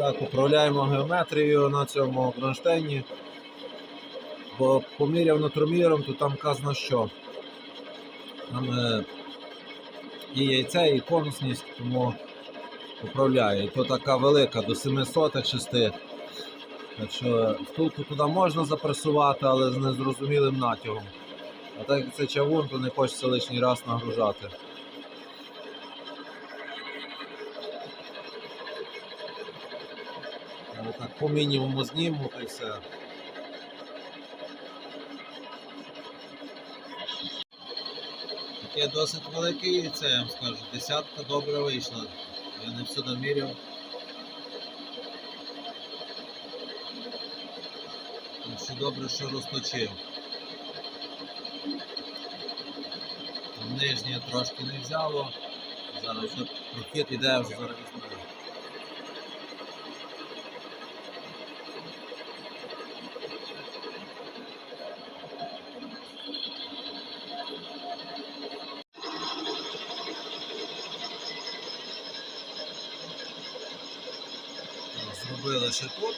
Так, управляємо геометрією на цьому кронштейні. Бо поміряв натроміром, то там казано що. Там е, і яйце, і конусність, тому управляє. І то така велика до 700 6. Так що втулку туди можна запресувати, але з незрозумілим натягом. А так як це чавун, то не хочеться лишній раз нагружати. Так по мінімуму зніму та все. Таке досить велике яйце, я вам скажу. Десятка добре вийшла. Я не всюди міряв. Що добре, що розточив. Нижнє трошки не взяло. Зараз вже прохід іде, вже зараз візьму. Зробили тут.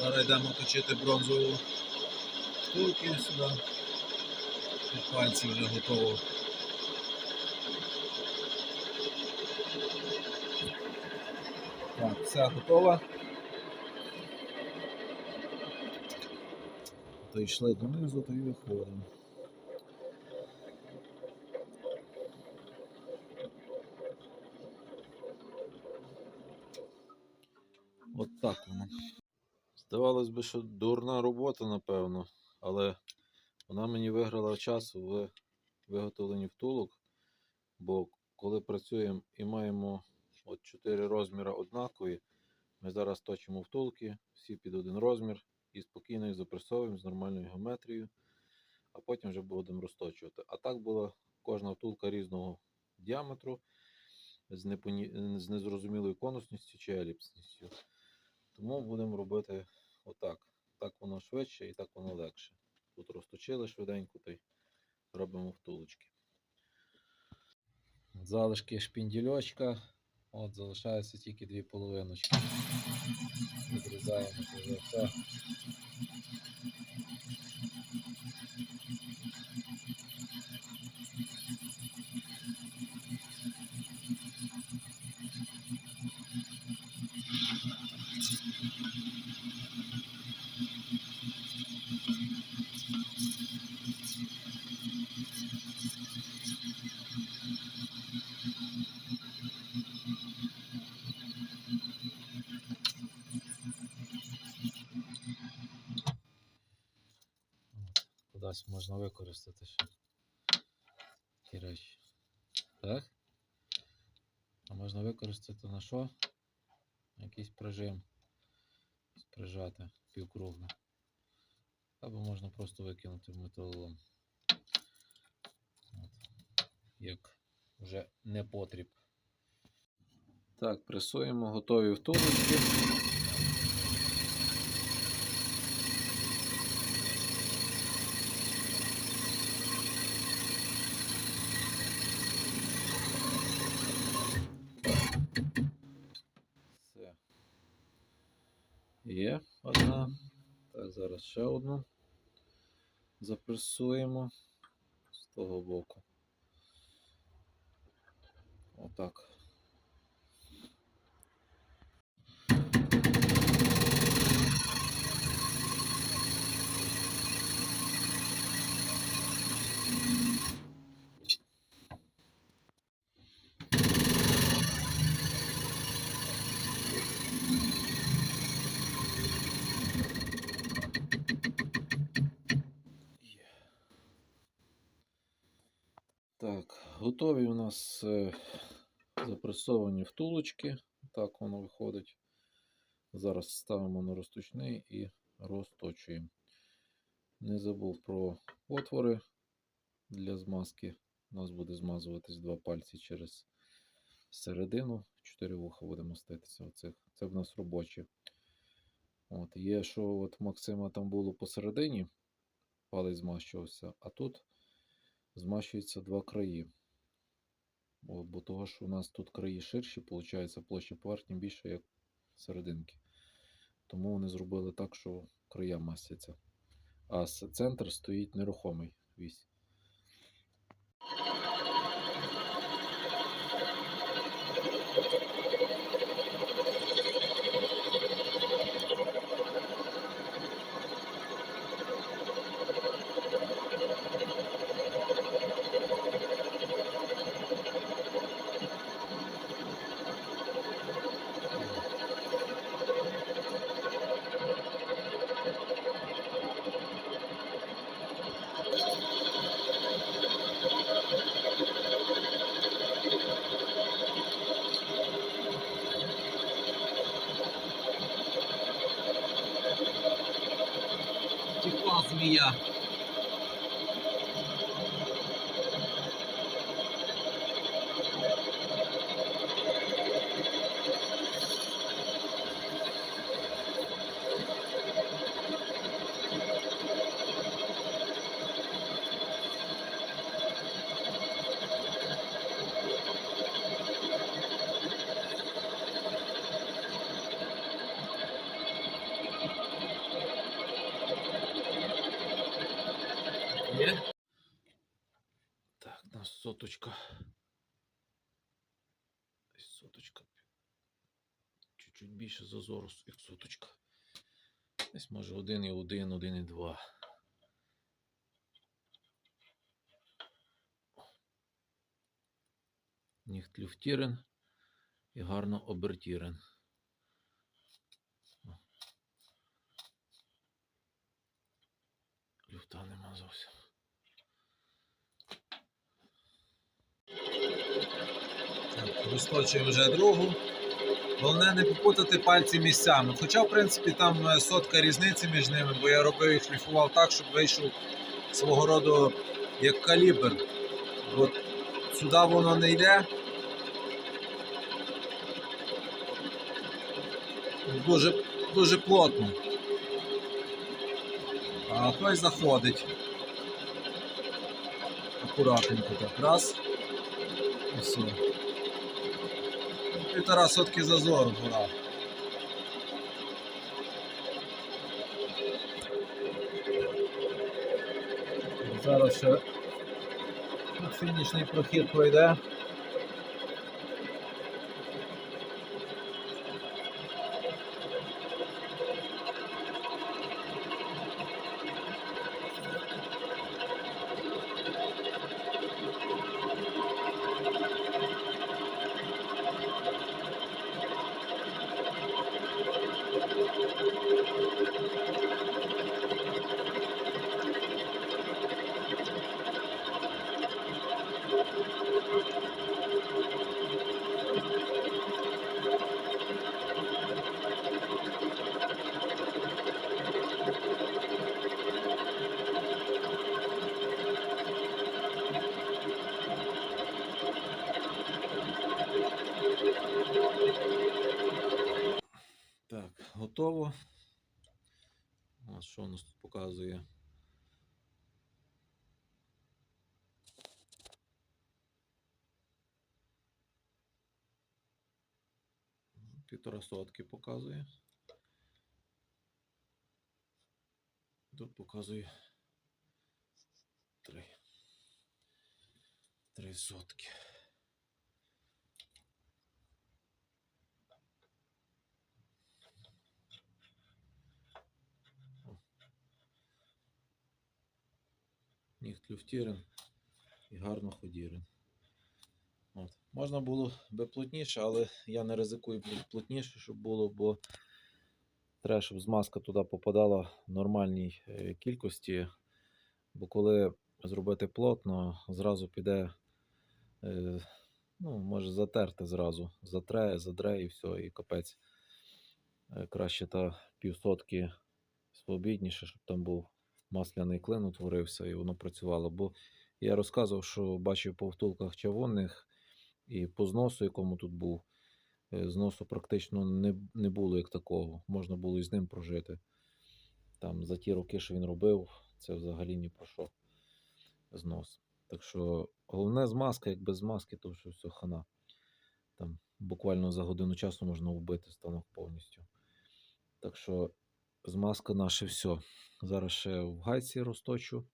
Зараз йдемо точити бронзову штуки сюди. Під пальці вже готово. Так, все готово. То донизу, то й виходимо. От так воно. Здавалось би, що дурна робота, напевно, але вона мені виграла час в виготовленні втулок, бо коли працюємо і маємо от 4 розміри однакові, ми зараз точимо втулки, всі під один розмір і спокійно їх запресовуємо з нормальною геометрією, а потім вже будемо розточувати. А так була кожна втулка різного діаметру з, непоні... з незрозумілою конусністю чи еліпсністю. Тому будемо робити отак. Так воно швидше і так воно легше. Тут розточили швиденько та й робимо втулочки. Залишки шпіндільочка. От залишаються тільки дві половиночки. Відрізаємо вже все. Кудись можна використати ще ті речі. Так? А можна використати на що? Якийсь прижим. Прижати півкругло. Або можна просто викинути в металолом. От. Як вже не потріб. Так, пресуємо готові втулочки. Все. Є одна. Так, зараз ще одну. Запресуємо з того боку. Отак. Так, готові у нас е, запресовані втулочки. Так воно виходить. Зараз ставимо на розточний і розточуємо. Не забув про отвори для змазки. У нас буде змазуватись два пальці через середину. Чотири вуха буде маститися. Оцих. Це в нас робочі. От, є, що от Максима там було посередині, палець змащувався, а тут змащуються два краї. Бо, бо того, що у нас тут краї ширші, виходить, площа поверхні більше, як серединки. тому вони зробили так, що края масяться. А центр стоїть нерухомий вісь. Текла змія. Є? Так, у нас соточка. Десь Соточка. Чуть-чуть більше зазору, як соточка. Десь може 1,1, 1,2. Нігт люфтірен і гарно обертірен. Люфта нема зовсім. Розточую вже другу. Головне не попутати пальці місцями. Хоча, в принципі, там е, сотка різниці між ними, бо я робив і шліфував так, щоб вийшов свого роду як калібр. От сюди воно не йде. Дуже, дуже плотно. А той заходить. Акуратненько так. Раз. І все. Півтора сотки зазору була. Зараз ще фінішний прохід пройде. Півтора сотки показує. Тут показує три. Три сотки. Нігт люфтірен і гарно ходірен. Можна було би плотніше, але я не ризикую плотніше, щоб було, бо треба, щоб змазка туди попадала в нормальній е, кількості. Бо коли зробити плотно, зразу піде, е, ну, може затерти зразу. Затре, задре і все, і капець. Е, Краще та півсотки свобідніше, щоб там був масляний клин утворився і воно працювало. Бо я розказував, що бачив по втулках чавунних і по зносу, якому тут був, е, зносу практично не, не було як такого. Можна було і з ним прожити. Там за ті роки, що він робив, це взагалі ні про знос. Так що головне змазка, як без змазки, то що все хана. Там буквально за годину часу можна вбити станок повністю. Так що змазка наше все. Зараз ще в гайці розточу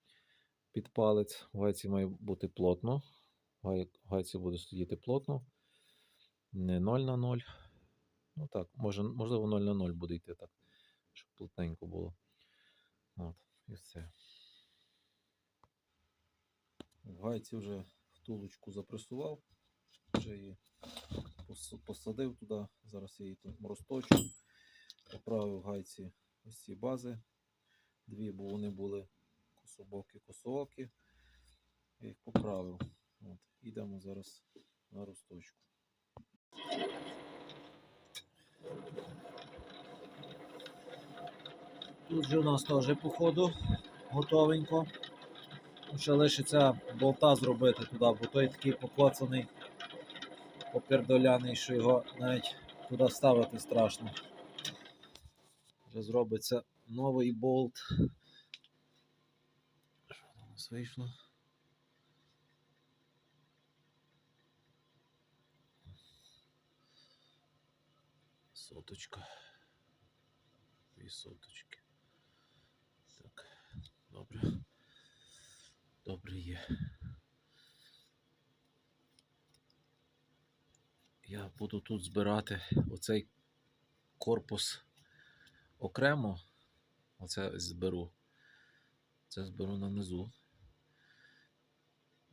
під палець. В гайці має бути плотно. Гайці буде сидіти плотно. Не 0 на 0. Ну так, може, можливо, 0 на 0 буде йти так, щоб плотненько було. От, і все. Гайці вже втулочку запресував, вже її посадив туди. Зараз я її тут розточу. Поправив гайці ось ці бази. Дві, бо вони були кособокі, косоокі. Я їх поправив. От. Ідемо зараз на розточку. Тут же у нас теж по ходу готовенько. Ще лишиться болта зробити туди, бо той такий покоцаний, попердоляний, що його навіть туди ставити страшно. Вже зробиться новий болт. Що там у нас вийшло? Соточка. Дві соточки. Так, добре. Добре є. Я буду тут збирати оцей корпус окремо. Оце зберу. Це зберу на низу.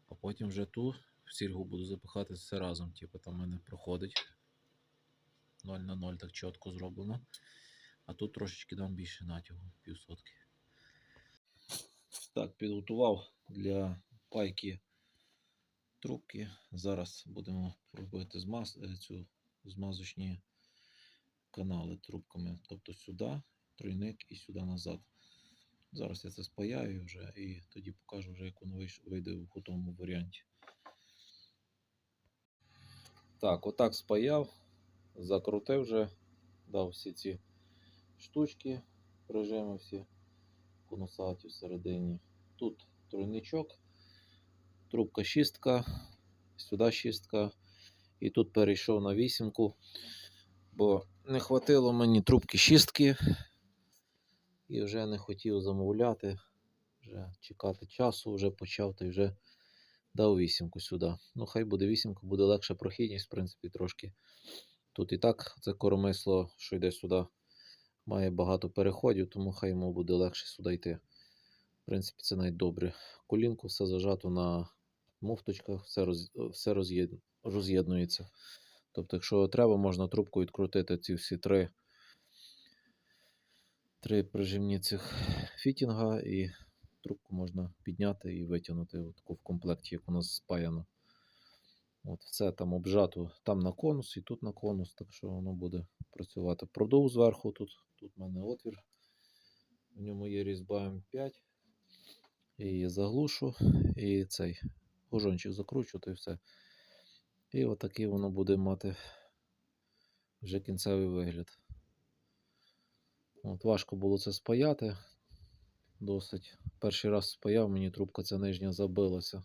А потім вже ту в сільгу буду запихати все разом. Типу там в мене проходить 0 на 0 так чітко зроблено. А тут трошечки дам більше натягу, півсотки. Так, підготував для пайки трубки. Зараз будемо робити змаз, е, цю змазочні канали трубками. Тобто сюди тройник і сюди назад. Зараз я це спаяю вже і тоді покажу вже, як воно вийде в готовому варіанті. Так, отак спаяв, закрутив вже, дав всі ці штучки, прижими всі конусаті всередині. Тут тройничок, трубка шістка, сюди шістка. І тут перейшов на вісімку, бо не хватило мені трубки шістки. І вже не хотів замовляти, вже чекати часу, вже почав та й вже дав вісімку сюди. Ну, хай буде вісімка, буде легша прохідність, в принципі, трошки. Тут і так це коромисло, що йде сюди, має багато переходів, тому хай йому буде легше сюди йти. В принципі, це навіть добре. Колінку все зажато на муфточках, все, роз, все роз'єд, роз'єднується. Тобто, якщо треба, можна трубку відкрутити ці всі три, три прижимні цих фітінга, і трубку можна підняти і витягнути таку в комплекті, як у нас спаяно. От все там обжато, там на конус і тут на конус, так що воно буде працювати. Продув зверху тут, тут в мене отвір. В ньому є різьба М5. І заглушу, і цей гужончик закручу, то і все. І отакий воно буде мати вже кінцевий вигляд. От, важко було це спаяти. Досить. Перший раз спаяв, мені трубка ця нижня забилася.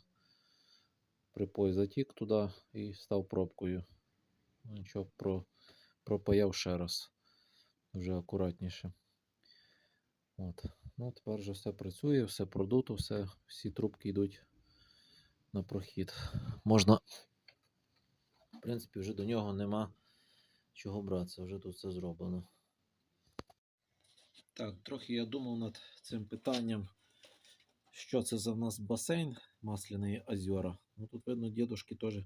Припой затік туди і став пробкою. Ну, Нічого, про, пропаяв ще раз. Вже акуратніше. От. Ну, тепер вже все працює, все продуто, все, всі трубки йдуть на прохід. Можна, в принципі, вже до нього нема чого братися, вже тут все зроблено. Так, трохи я думав над цим питанням, що це за в нас басейн масляний озера. Ну тут видно, дідушки теж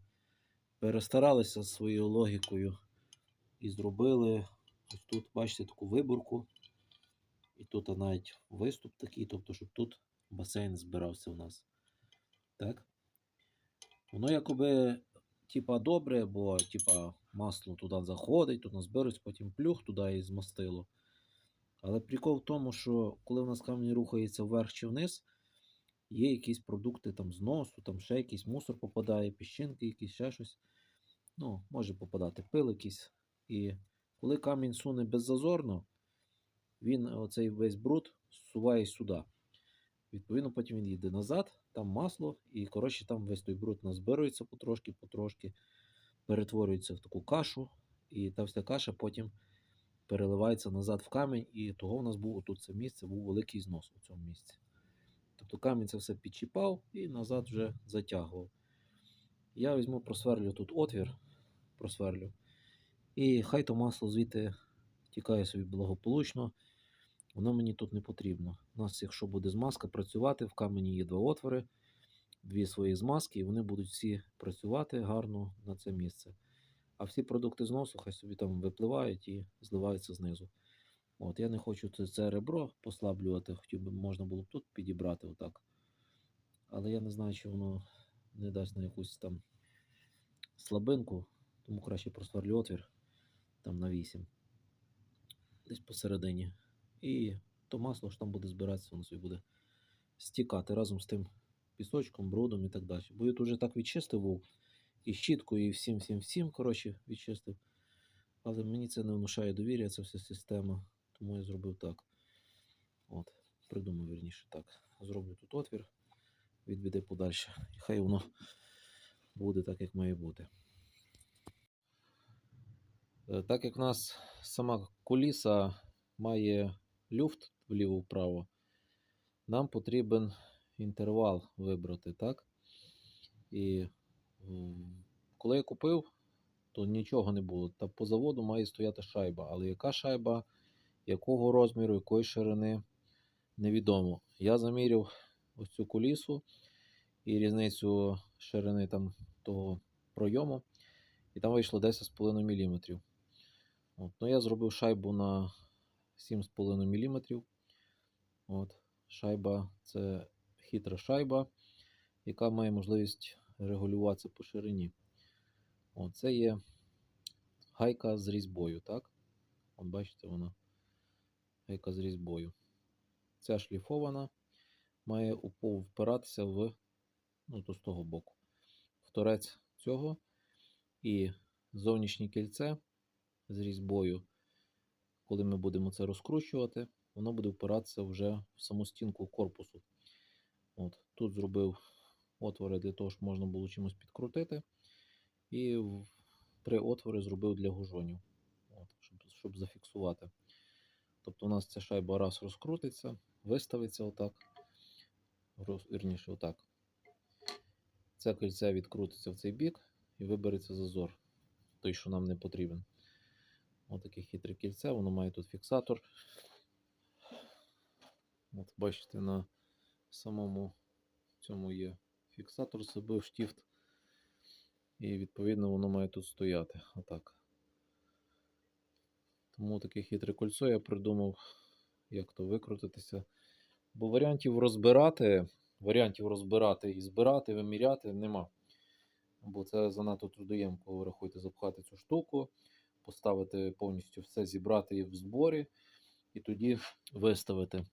перестаралися зі своєю логікою і зробили ось тут, бачите, таку виборку. І тут навіть виступ такий, тобто, щоб тут басейн збирався у нас. Так? Воно якоби, типа, добре, бо типа, масло туди заходить, тут назберуться, потім плюх туди і змастило. Але прикол в тому, що коли в нас камінь рухається вверх чи вниз, є якісь продукти там зносу, там ще якийсь мусор попадає, піщинки, якісь ще щось. Ну, може попадати пил якийсь. І коли камінь суне беззазорно, він оцей весь бруд зсуває сюди. Відповідно, потім він їде назад, там масло, і коротше там весь той бруд назбирується потрошки-потрошки, перетворюється в таку кашу, і та вся каша потім переливається назад в камінь, і того у нас був отут це місце, був великий знос у цьому місці. Тобто камінь це все підчіпав і назад вже затягував. Я візьму, просверлю тут отвір, просверлю, і хай то масло звідти тікає собі благополучно. Воно мені тут не потрібно. У нас, якщо буде змазка працювати, в камені є два отвори, дві свої змазки, і вони будуть всі працювати гарно на це місце. А всі продукти зносу хай собі там випливають і зливаються знизу. От, я не хочу це, це ребро послаблювати, хотів би можна було б тут підібрати отак. Але я не знаю, чи воно не дасть на якусь там слабинку, тому краще просверлю отвір там на 8. Десь посередині. І то масло що там буде збиратися, воно собі буде стікати разом з тим пісочком, брудом і так далі. Бо я тут вже так відчистив був і щіткою, і всім, всім, всім, коротше, відчистив. Але мені це не внушає довір'я, це вся система. Тому я зробив так. От, придумав вірніше так. Зроблю тут отвір, відведе подальше. І хай воно буде так, як має бути. Е, Так як в нас сама куліса має люфт вліво-вправо, нам потрібен інтервал вибрати, так? І коли я купив, то нічого не було. Та по заводу має стояти шайба. Але яка шайба, якого розміру, якої ширини, невідомо. Я заміряв ось цю кулісу і різницю ширини там того пройому, і там вийшло 10,5 мм. От. Ну, я зробив шайбу на 7,5 мм. От. Шайба це хитра шайба, яка має можливість регулюватися по ширині. От, це є гайка з різьбою, так? От бачите, вона гайка з різьбою. Ця шліфована має впиратися в ну, то з того боку. В торець цього і зовнішнє кільце з різьбою, коли ми будемо це розкручувати, воно буде впиратися вже в саму стінку корпусу. От, тут зробив отвори для того, щоб можна було чимось підкрутити. І три отвори зробив для гужонів, от, щоб, щоб зафіксувати. Тобто у нас ця шайба раз розкрутиться, виставиться отак. Вірніше, отак. Це кільце відкрутиться в цей бік і вибереться зазор, той, що нам не потрібен. Отаке хитре кільце, воно має тут фіксатор. От бачите, на самому цьому є фіксатор, забив штіфт. І відповідно воно має тут стояти. Отак. Тому таке хитре кольцо я придумав, як то викрутитися. Бо варіантів розбирати, варіантів розбирати і збирати, виміряти нема. Бо це занадто трудоємко, рахуйте, запхати цю штуку, поставити повністю все, зібрати її в зборі і тоді виставити.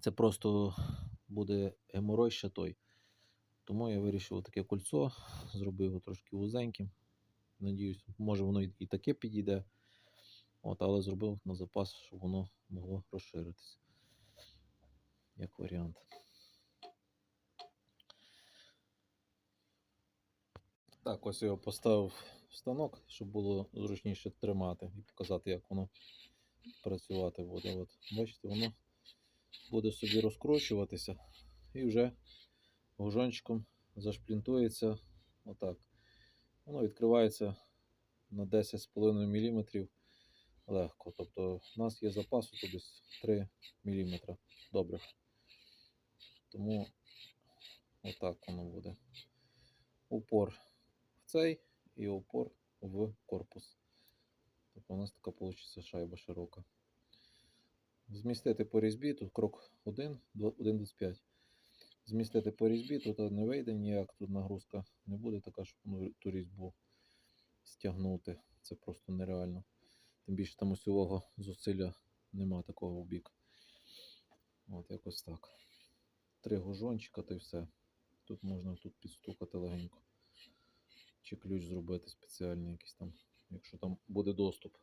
Це просто буде геморой ще той. Тому я вирішив таке кольцо, зробив його трошки вузеньким. Надіюсь, може воно і таке підійде. От, але зробив на запас, щоб воно могло розширитися. Як варіант. Так, ось я його поставив в станок, щоб було зручніше тримати і показати, як воно працювати буде. От, бачите, воно буде собі розкручуватися і вже гужончиком зашплінтується отак. Воно відкривається на 10,5 мм легко. Тобто в нас є запасу тут десь 3 мм. Добре. Тому отак воно буде. Упор в цей і упор в корпус. Тобто у нас така вийде шайба широка. Змістити по різьбі, тут крок 1, 1,25. Змістити по різьбі, тут не вийде ніяк, тут нагрузка не буде така, щоб ну, ту різьбу стягнути. Це просто нереально. Тим більше там усього зусилля нема такого в бік. От якось так. Три гужончика та й все. Тут можна тут підстукати легенько. Чи ключ зробити спеціальний якийсь там, якщо там буде доступ.